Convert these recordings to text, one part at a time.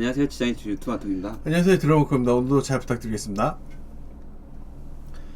안녕하세요. 지장이 유튜브 마통입니다. 안녕하세요. 드라마크입니다. 오늘도 잘 부탁드리겠습니다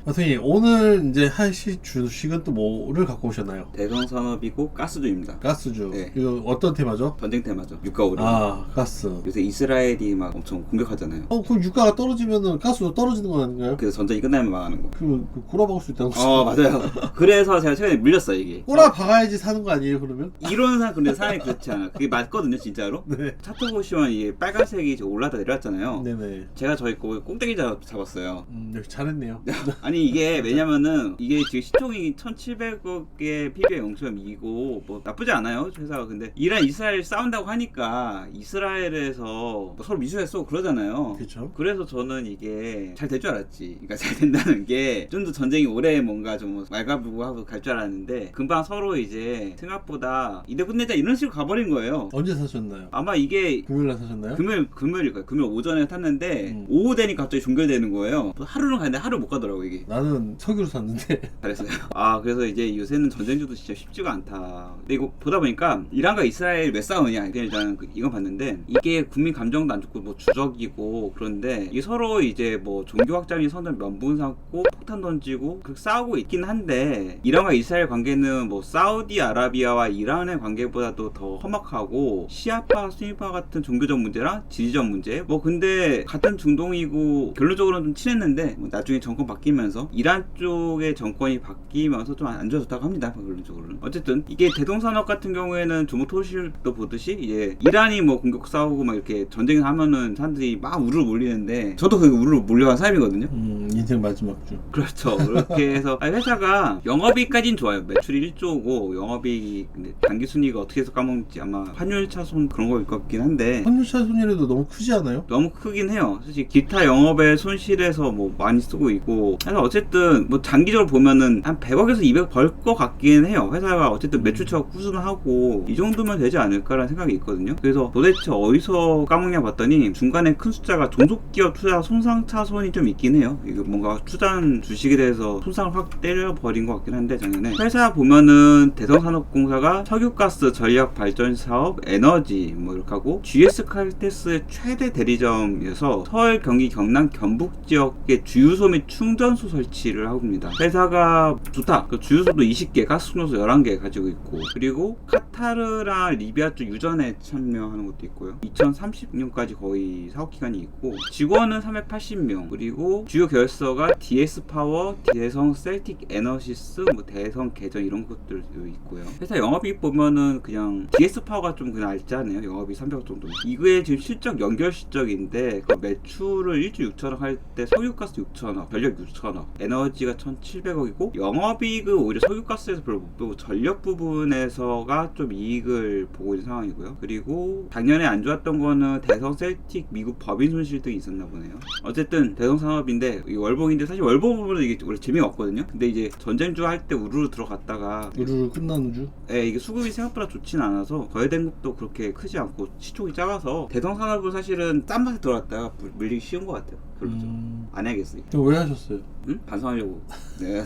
마통님 오늘 이제 하실 주식은 또 뭐를 갖고 오셨나요? 대성산업이고 가스주입니다. 가스주. 네. 이거 어떤 테마죠? 전쟁 테마죠. 유가 오르 아 가스. 요새 이스라엘이 막 엄청 공격하잖아요. 어 그럼 유가가 떨어지면은 가스도 떨어지는 거 아닌가요? 그래서 전쟁이 끝나면 망하는 거 그러면 그 꼬라박을 수 있다는 거죠? 어 맞아요. 그래서 제가 최근에 물렸어요 이게. 꼬라박아야지 사는 거 아니에요 그러면? 이론상 근데 사람이 그렇지 않아 그게 맞거든요 진짜로. 네. 차트 보시면 이게 빨간색이 저 올라다 내려왔잖아요. 네네. 제가 저희 거 잡, 잡았어요. 음 역시 잘했네요. 아니 이게 왜냐면은 이게 지금 시총이 1,700억의 PBR 0.2고 뭐 나쁘지 않아요 회사가 근데 이란 이스라엘 싸운다고 하니까 이스라엘에서 뭐 서로 미수했어 그러잖아요. 그렇죠 그래서 저는 이게 잘 될 줄 알았지. 그러니까 잘 된다는 게 좀 더 전쟁이 오래 뭔가 좀 말가부하고 갈 줄 알았는데 금방 서로 이제 생각보다 이대 끝내자 이런 식으로 가버린 거예요. 언제 사셨나요? 아마 이게 금요일날 사셨나요? 금요일 금요일일 거예요. 금요일 오전에 탔는데 음. 오후 되니까 갑자기 종결되는 거예요. 하루는 가는데 하루 못 가더라고 이게. 나는 석유로 샀는데 잘했어요. 아 그래서 이제 요새는 전쟁주도 진짜 쉽지가 않다. 근데 이거 보다 보니까 이란과 이스라엘 왜 싸우냐 일단 그- 이건 봤는데 이게 국민 감정도 안 좋고 뭐 주적이고 그런데 이 서로 이제 뭐 종교 확장이 선을 면분 삼고 폭탄 던지고 싸우고 있긴 한데 이란과 이스라엘 관계는 뭐 사우디 아라비아와 이란의 관계보다도 더 험악하고 시아파 수니파 같은 종교적 문제랑 지리적 문제 뭐 근데 같은 중동이고 결론적으로는 좀 친했는데 뭐 나중에 정권 바뀌면서 이란 쪽의 정권이 바뀌면서 좀 안 좋아졌다고 합니다 결론적으로는 어쨌든 이게 대동산업 같은 경우에는 조모토실도 보듯이 이제 이란이 뭐 공격 싸우고 막 이렇게 전쟁을 하면은 사람들이 막 우르르 몰리는데 저도 그 우르르 몰려간 사람이거든요 음 인생 마지막 주 그렇죠. 그렇게 해서 아니, 회사가 영업이익까지는 좋아요. 매출이 1조고 영업이익 근데 단기 순이가 어떻게 해서 까먹는지 아마 환율 차손 그런 거일 것 같긴 한데 환율 차 손이라도 너무 크지 않아요? 너무 크긴 해요. 사실 기타 영업의 손실에서 뭐 많이 쓰고 있고 그래서 어쨌든 뭐 장기적으로 보면은 한 100억에서 200억 벌 것 같긴 해요. 회사가 어쨌든 매출처가 꾸준하고 이 정도면 되지 않을까라는 생각이 있거든요. 그래서 도대체 어디서 까먹냐 봤더니 중간에 큰 숫자가 종속기업 투자 손상 차손이 좀 있긴 해요. 이거 뭔가 투자한 주식에 대해서 손상을 확 때려버린 것 같긴 한데 작년에 회사 보면은 대성산업공사가 석유가스 전략 발전 사업 에너지 뭐 이렇게 하고 GS 칼테스의 최대 대리점이어서 서울 경기 경남 경북 지역의 주유소 및 충전소 설치를 하고 있습니다. 회사가 좋다. 그 주유소도 20개, 가스 충전소 11개 가지고 있고 그리고 카 타르랑 리비아 쪽 유전에 참여하는 것도 있고요. 2030년까지 거의 사업 기간이 있고 직원은 380명 그리고 주요 계열서가 DS 파워, 대성 셀틱 에너시스, 뭐 대성 계정 이런 것들도 있고요. 회사 영업이익 보면은 그냥 DS 파워가 좀 그냥 알짜네요. 영업이 300억 정도. 이거에 지금 실적 연결 실적인데 그 매출을 1조 6천억 할 때 석유가스 6천억, 전력 6천억, 에너지가 1,700억이고 영업이익은 오히려 석유가스에서 별로 못 보고 전력 부분에서가 좀 이익을 보고 있는 상황이고요. 그리고 작년에 안 좋았던 거는 대성 셀틱 미국 법인 손실 등이 있었나 보네요. 어쨌든 대성 산업인데 이 월봉인데 사실 월봉 부분은 이게 원래 재미가 없거든요. 근데 이제 전쟁주 할 때 우르르 들어갔다가 우르르 끝나는 주? 예, 이게 수급이 생각보다 좋진 않아서 거래된 것도 그렇게 크지 않고 시총이 작아서 대성 산업은 사실은 싼 맛에 들어갔다가 물- 물리기 쉬운 것 같아요. 결론적으로 음... 안 해야겠어요. 왜 하셨어요? 응? 반성하려고. 네.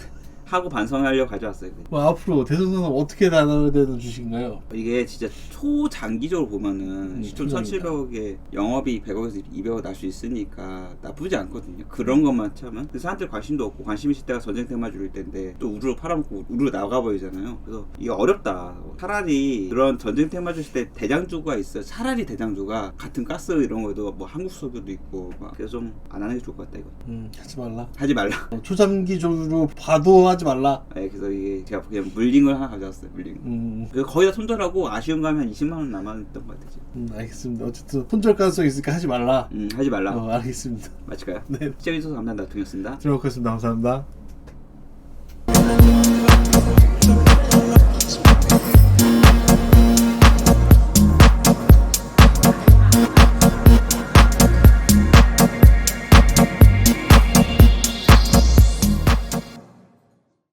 하고 반성하려고 가져왔어요. 그냥. 뭐 앞으로 대선산업 어떻게 나눠야 되는 주식인가요? 이게 진짜 초장기적으로 보면은 음, 시총 초장기다. 1,700억에 영업이 100억에서 200억 날 수 있으니까 나쁘지 않거든요. 그런 것만 참은. 근데 사람들 관심도 없고 관심 있을 때가 전쟁 테마 줄일 때인데 또 우르르 팔아먹고 우르르 나가버리잖아요. 그래서 이게 어렵다. 차라리 그런 전쟁 테마 주실 때 대장주가 있어요. 차라리 대장주가 같은 가스 이런 거에도 뭐 한국 석유도 있고 막 그래서 좀 안 하는 게 좋을 것 같다 이거. 음 하지 말라 하지 말라. 어, 초장기적으로 봐도 하지 말라 네, 그래서 이게 제가 그냥 걸 하나 가져왔어요. 거. 음, 그래서 거의 다 손절하고 아쉬운 감이 한 20만 원 남았던 것 같아요. 지금. 음 알겠습니다 어쨌든 손절 가능성 있으니까 하지 말라 음, 하지 말라. 어 알겠습니다 마칠까요? 네 시청해주셔서 감사합니다. 동이었습니다. 들어오겠습니다 감사합니다